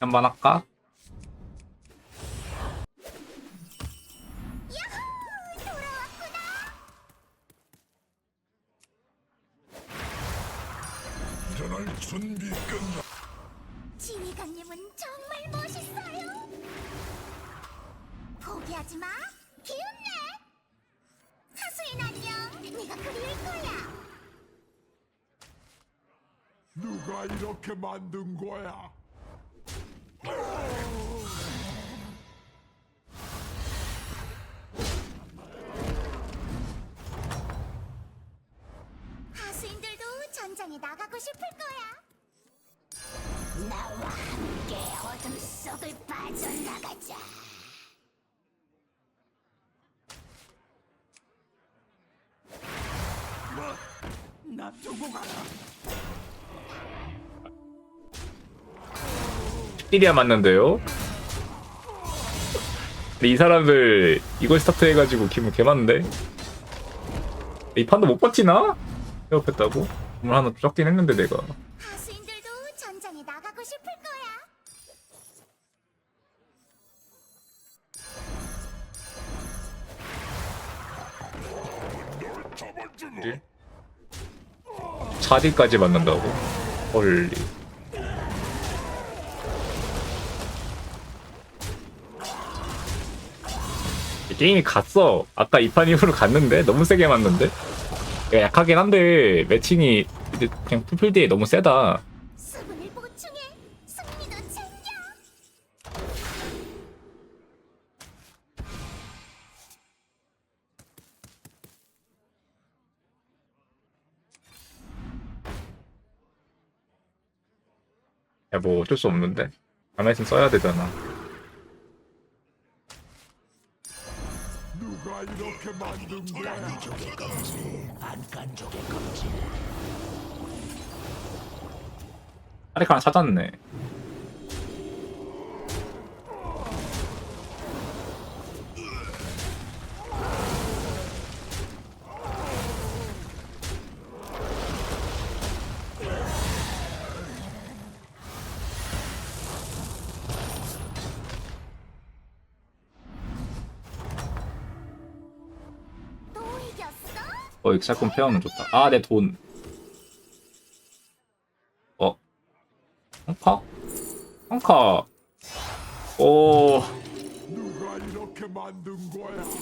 한번 할까? 일어날 준비 끝나. 지휘관님은 정말 멋있어요. 포기하지 마. 기운내. 하수인 안녕. 네가 그리울 거야. 누가 이렇게 만든 거야? 하수인들도 전장에 나가고 싶을 거야. 나와 함께 어둠 속을 빠져나가자. 나 두고 가라. 띠리아 맞는데요? 근데 이 사람들 이걸 스타트 해가지고 기분 개 많은데? 이 판도 못 버티나? 해업했다고? 오늘 하나 적긴 했는데 내가 하수인들도 전장에 나가고 싶을 거야. 잡아주마. 차디까지 맞는다고? 헐리 게임이 갔어. 아까 이판 이후로 갔는데 너무 세게 맞는데? 약하긴 한데 매칭이 그냥 풀필드에 너무 세다. 수분을 보충해. 승리도 챙겨. 야 뭐 어쩔 수 없는데? 있으면 써야 되잖아 누가 이렇게 만든 거야? 아리카 하나 찾았네 어? 어 익사건 페어는 좋다 아 내 돈 어? 펑카? 펑카 오?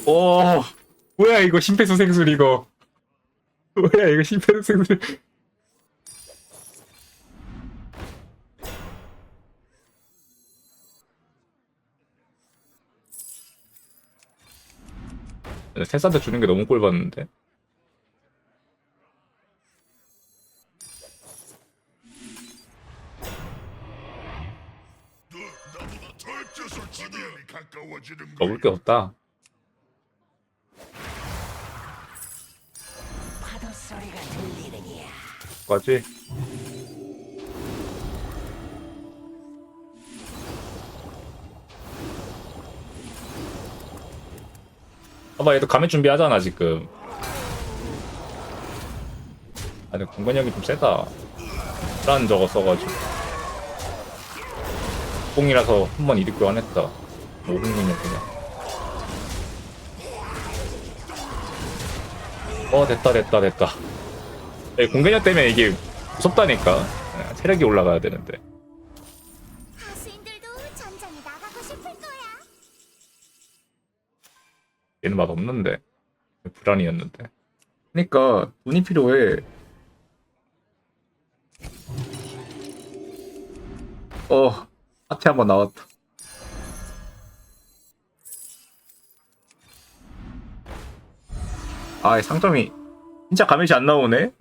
오, 뭐야 이거 심폐소생술 이거 뭐야 이거 심폐소생술 테스한테 주는 게 너무 꼴봤는데 먹을 게 없다. 파도 소리가 들리느냐? 까지? 봐봐 얘도 감액 준비하잖아 지금. 아니 공간력이 좀 세다. 란 저거 써가지고 뽕이라서 한 번 이득 교환했다. 5분이면 그냥. 어 됐다 됐다 됐다. 공간력 때문에 이게 무섭다니까. 예, 체력이 올라가야 되는데. 하수인들도 전장에 나가고 싶을 거야. 얘는 맛 없는데. 불안이었는데. 그러니까 돈이 필요해. 어 파티 한번 나왔다. 아, 상점이 진짜 가면이 안 나오네.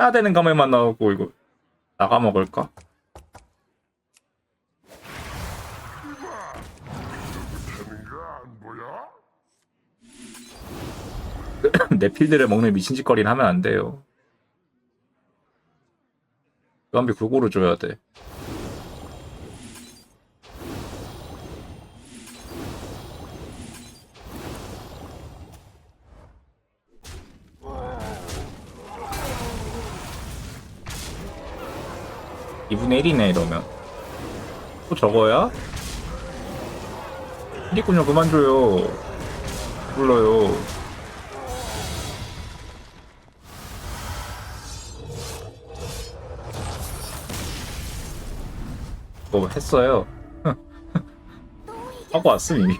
해야 되는 가면만 나오고 이거 나가 먹을까? 내 필드를 먹는 미친 짓거리는 하면 안 돼요. 그 연비 골고루 줘야 돼. 1이네 이러면 또 저거야? 히리군요 그만 줘요. 불러요. 뭐 했어요. 하고 왔음 이미.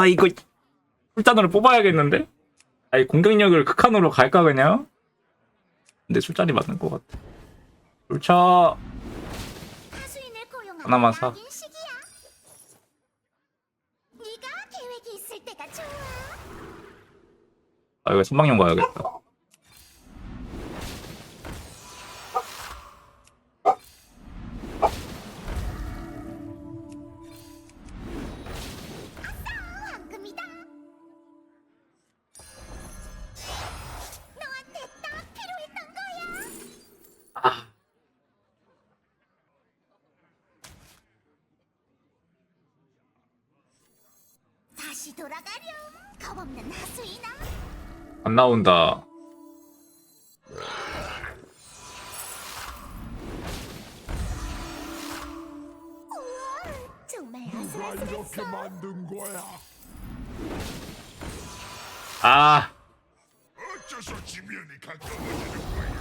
아 이거 술잔으로 뽑아야겠는데? 아니 공격력을 극한으로 갈까 그냥? 근데 술잔이 맞는 것 같아. 술차 하나만 사. 아 이거 선방용 가야겠다. 나온다. 우와, 정말 누가 아슬아슬했어. 이렇게 만든 거야? 아 어째서 지면이 가까워지는 거야?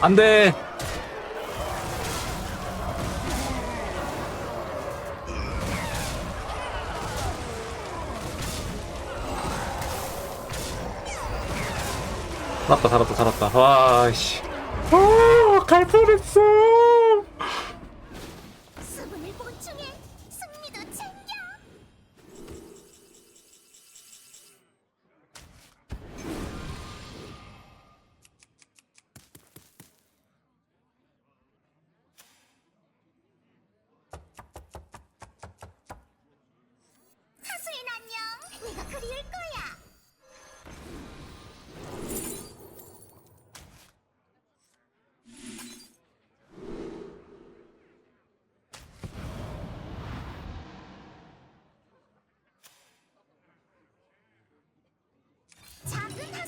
안돼. 살았다 살았다 살았다. 와씨. 아갈 뻔했어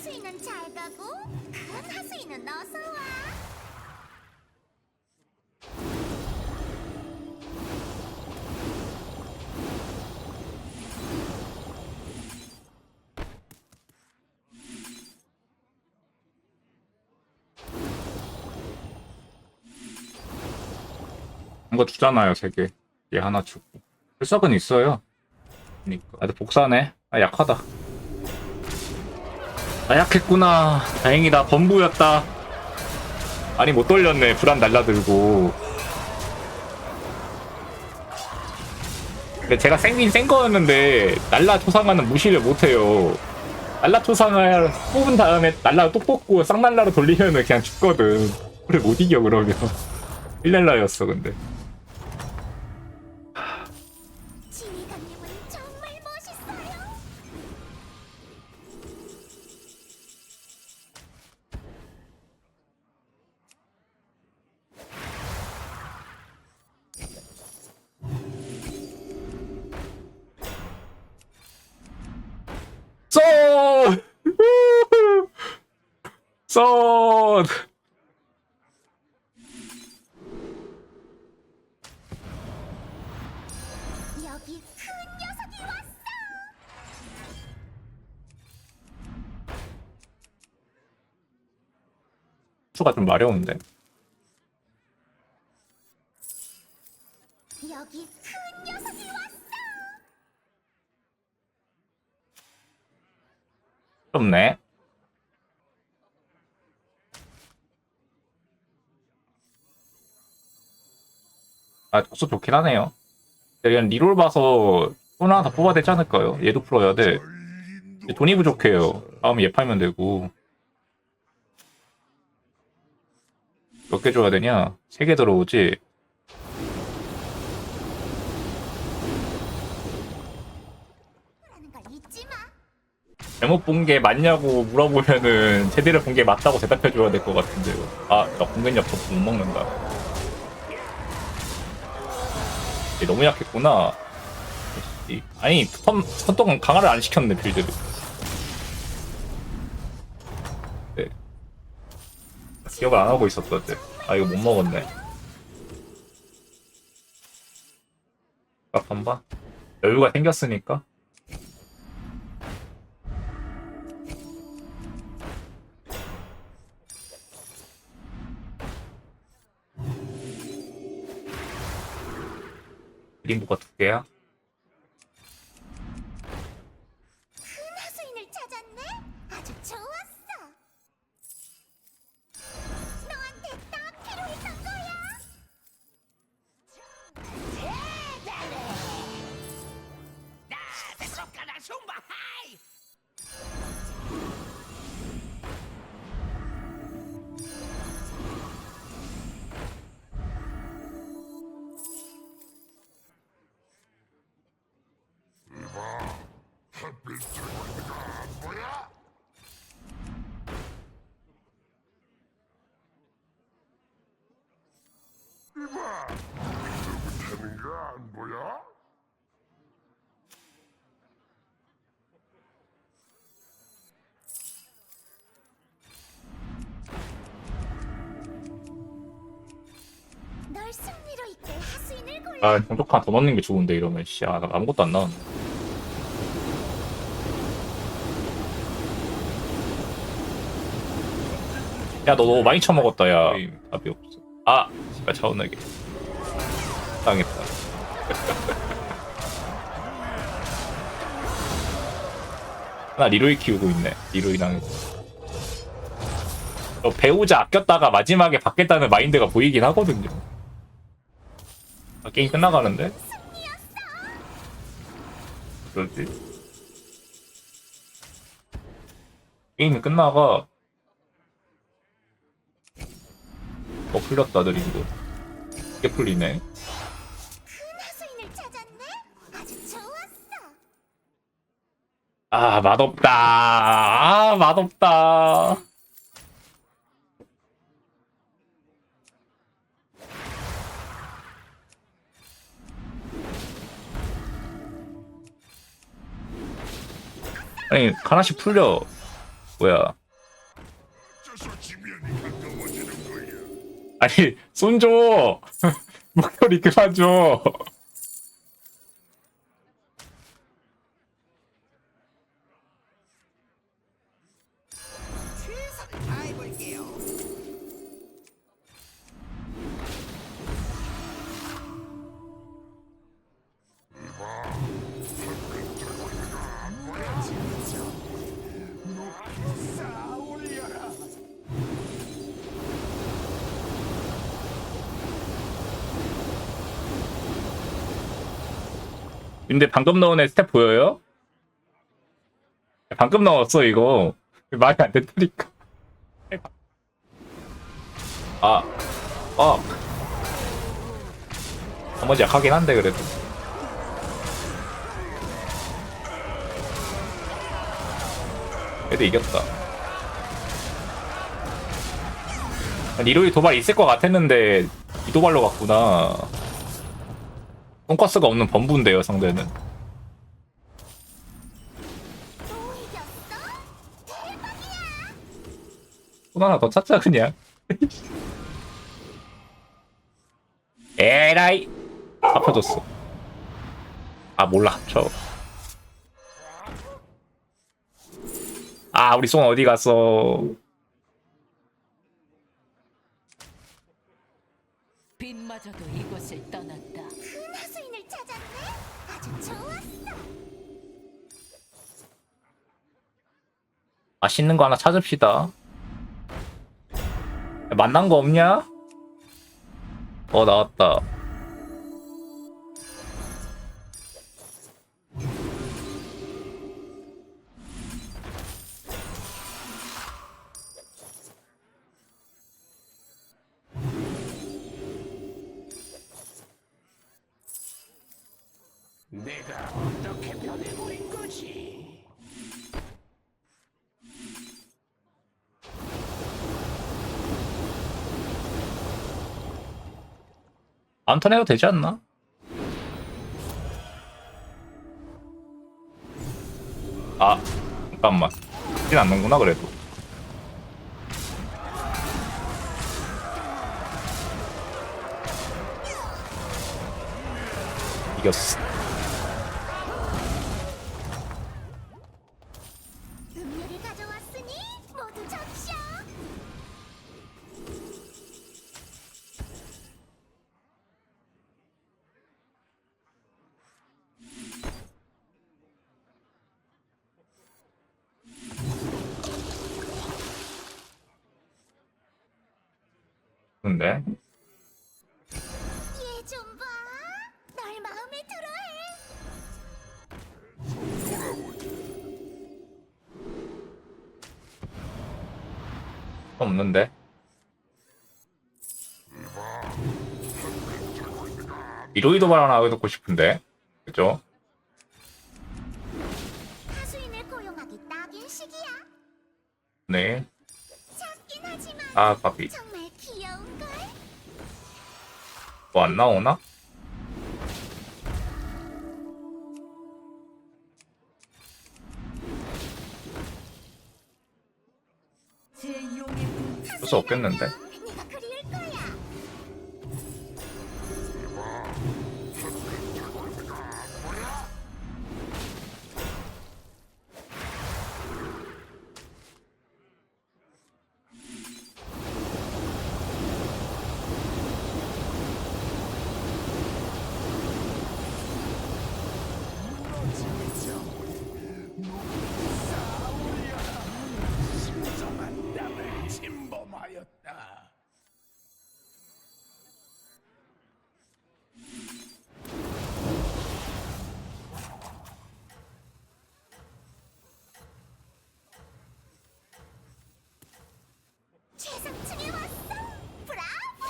하수인은 잘 가고 큰 하수인은 어서 와. 이거 주잖아요 세 개 얘 하나 주고. 불석은 있어요. 그니까. 아 근데 복사네. 아 약하다 아 약했구나. 다행이다. 범부였다. 아니 못 돌렸네. 불안 날라들고. 근데 제가 생긴 센 거였는데 날라 초상화는 무시를 못해요. 날라 초상화 뽑은 다음에 날라 또 뽑고 쌍날라로 돌리면은 그냥 죽거든. 그래 못 이겨 그러면. 1날라였어 근데 쏜! 여기 큰 녀석이 왔어. 수가 좀 마려운데. 여기 큰 녀석이 왔어. 좁네. 아 독소 좋긴 하네요. 그냥 리롤 봐서 손 하나 더 음. 뽑아야 되지 않을까요? 얘도 풀어야 돼. 돈이 부족해요. 다음에 얘 팔면 되고. 몇 개 줘야 되냐? 세 개 들어오지? 잘못 본 게 맞냐고 물어보면은 제대로 본 게 맞다고 대답해줘야 될 것 같은데요. 아, 나 공격력 저못 먹는다. 얘 너무 약했구나. 이- 아니, 선, 선동 강화를 안 시켰네, 빌드를. 네. 기억을 안 하고 있었거든. 아, 이거 못 먹었네. 아, 반반? 여유가 생겼으니까. 림부가 두 개야? 이봐, 누구 타는 거안 보여? 널 승리로 이끌 하수인을 골라. 아, 하나 더 넣는 게 좋은데, 이러면. 씨, 아, 나 아무것도 안 나왔네. 야, 너 너무 많이 처먹었다, 야. 답이 없어. 아! 씨발, 차오나게. 당했다. 나 리로이 키우고 있네. 리로이 당했어. 어, 배우자 아꼈다가 마지막에 받겠다는 마인드가 보이긴 하거든요. 아, 게임 끝나가는데? 그러지? 게임이 끝나가. 어, 풀렸다, 느림도. 이게 풀리네. 아, 맛없다. 아, 맛없다. 아니, 하나씩 풀려. 뭐야. 아니, 손 줘! 목소리 그만 줘! 근데 방금 넣은 애 스텝 보여요? 방금 넣었어 이거. 말이 안 된다니까. 아, 아. 나머지 약하긴 한데 그래도. 그래도 이겼다. 리로이 도발 있을 것 같았는데 이 도발로 갔구나 똥가스가 없는 범부인데요 상대는. 또 하나 더 찾자 그냥. 에라이! 합쳐줬어. 아 몰라. 합쳐 아 우리 손 어디 갔어? 빛마저도 이곳을 떠났다. 맛있는 거 하나 찾읍시다 야, 만난 거 없냐? 어 나왔다 다음 턴 해도 되지 않나? 아 잠깐만. 진 않는구나 그래도. 이겼어 근데 얘좀 봐. 널 마음에 들어해. 없는데 이로이도 말 하나 듣고 싶은데 그죠? 하수인을 고용하기 딱인 시기야. 네. 작긴 하지만 아 바비 정말 뭐 안 나오나? 없겠는데 하였다. 최상층에 왔어. 브라보.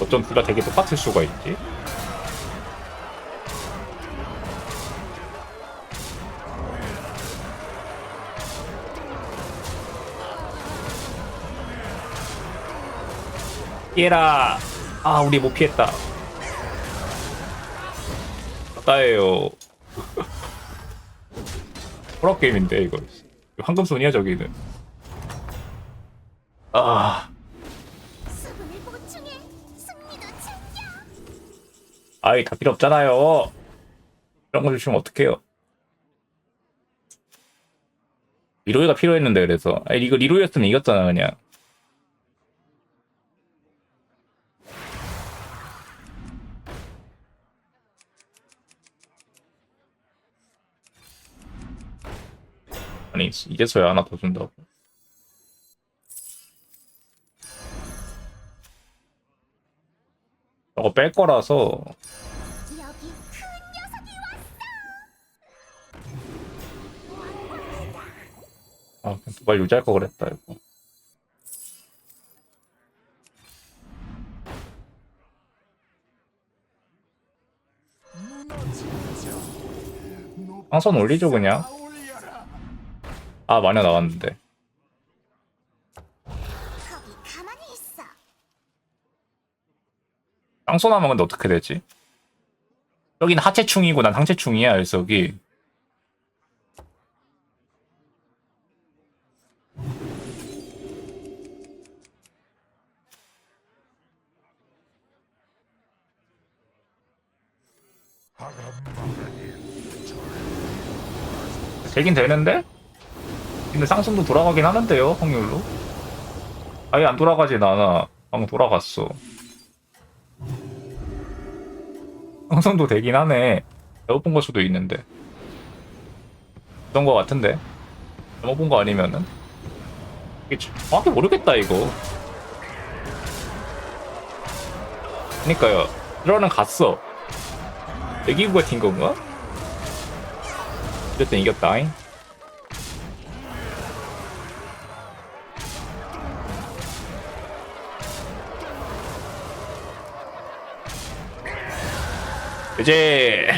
어쩜 둘 다 되게 똑같을 수가 있지? 피해라! 아, 우리 못 피했다. 아까예요. 호러 게임인데, 이거. 황금손이야, 저기는. 아. 수분을 보충해. 승리도 챙겨. 아이 다 필요 없잖아요. 이런 거 주시면 어떡해요? 리로이가 필요했는데 그래서 아니 이거 리로이였으면 이겼잖아 그냥. 아니 이제서야 하나 더 준다고. 저거 뺄 거라서. 아, 도발 유지할 거 그랬다, 이거. 항선 올리죠, 그냥. 아, 마녀 나왔는데. 쌍소 나면 근데 어떻게 되지? 여긴 하체충이고 난 상체충이야, 여기. 되긴 되는데? 근데 쌍순도 돌아가긴 하는데요, 확률로. 아예 안 돌아가진 않아. 방금 돌아갔어. 형성도 되긴 하네. 잘못 본 걸 수도 있는데. 그런 거 같은데. 잘못 본 거 아니면은. 이게 정확히 모르겠다, 이거. 그니까요. 들어는 갔어. 내기구가 튄 건가? 어쨌든 이겼다잉. 이제